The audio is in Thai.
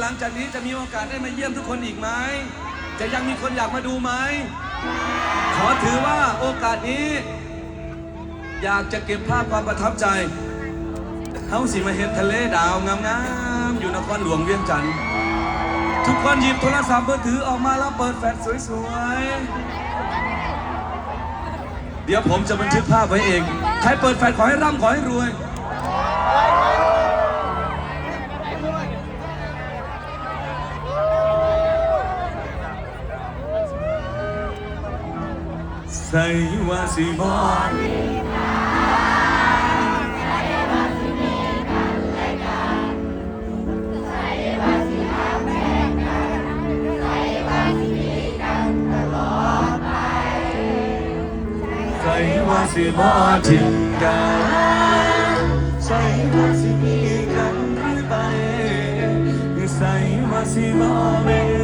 หลังจากนี้จะมีโอกาสได้มาเยี่ยมทุกคนอีกไหม จะยังมีคนอยากมาดูไหม ขอถือว่าโอกาสนี้ อยากจะเก็บภาพความประทับใจเฮาสิมาเห็นทะเลดาวงามๆอยู่นครหลวงเวียงจันทร์ทุกคนหยิบโทรศัพท์มือถือออกมาแล้วเปิดแฟลชสวยๆ เดี๋ยวผมจะบันทึกภาพไว้เอง ใครเปิดแฟลชขอให้ร่ำขอให้รวย ใส่ว่าสิบอใส่ว่าสิบอทิ้งกันใส่ว่าสิมีกันหรือไปใส่ว่าสิบอเวใจใส่ว่า